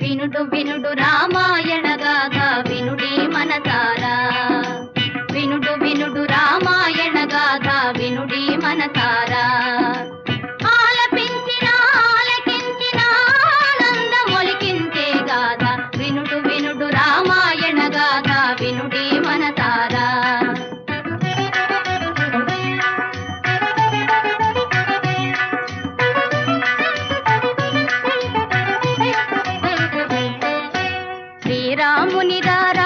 వినుడు వినుడు రామాయణ గాథ వినుడే మనసారా వినుడు వినుడు రామాయణ గాథ వినుడే మన తారా. ఆలకించిన గాథ వినుడు వినుడు రామాయణ గాథ వినుడే రాముని రారా